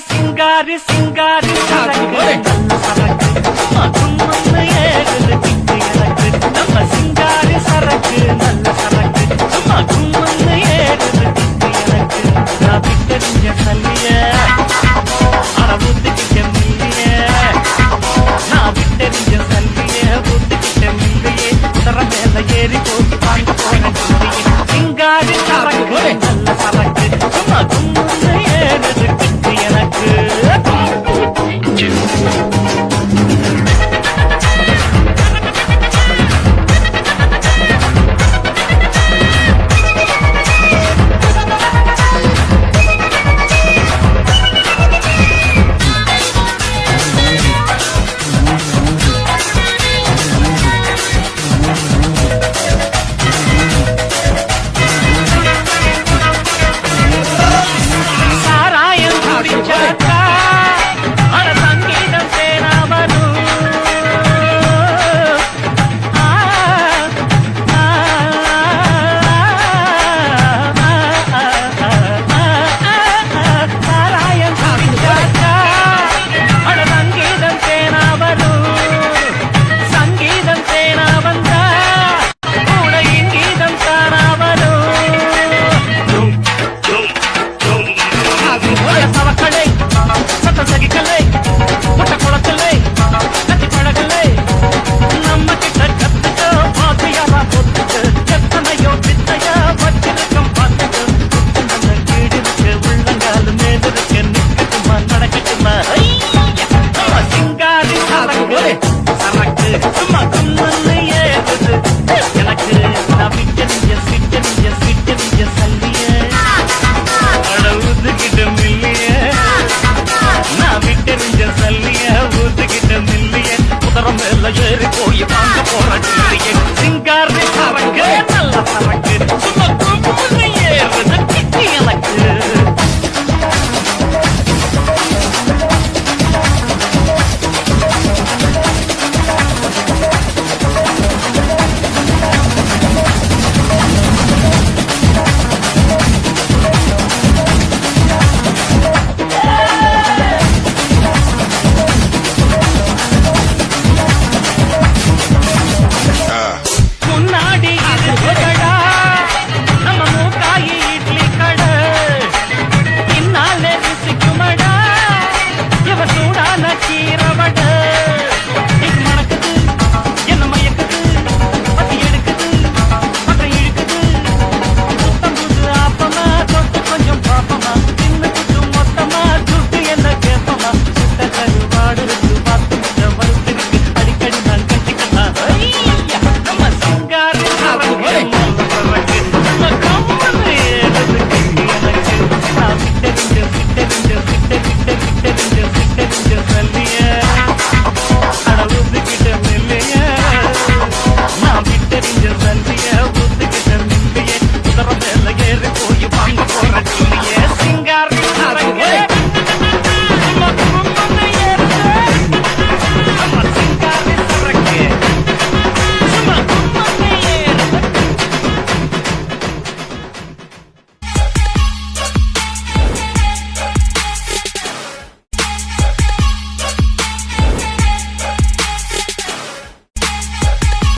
சிங்காரி சிங்காரி சிங்காரி நம்ம சிங்காரி சரக்கு நல்ல சரக்கு. நம்ம கும்மன்னு ஏறுது திட்டு எனக்கு நான் திட்டறிஞ்ச தள்ளிய ஆனா புத்திக்கிட்ட மில்லிய. நான் திட்டறிஞ்ச தள்ளிய புத்திக்கிட்ட மில்லியே. குதிர சிங்காரி சரக்கு நல்ல சரக்கு. நம்ம கும்மன்னு Thank you.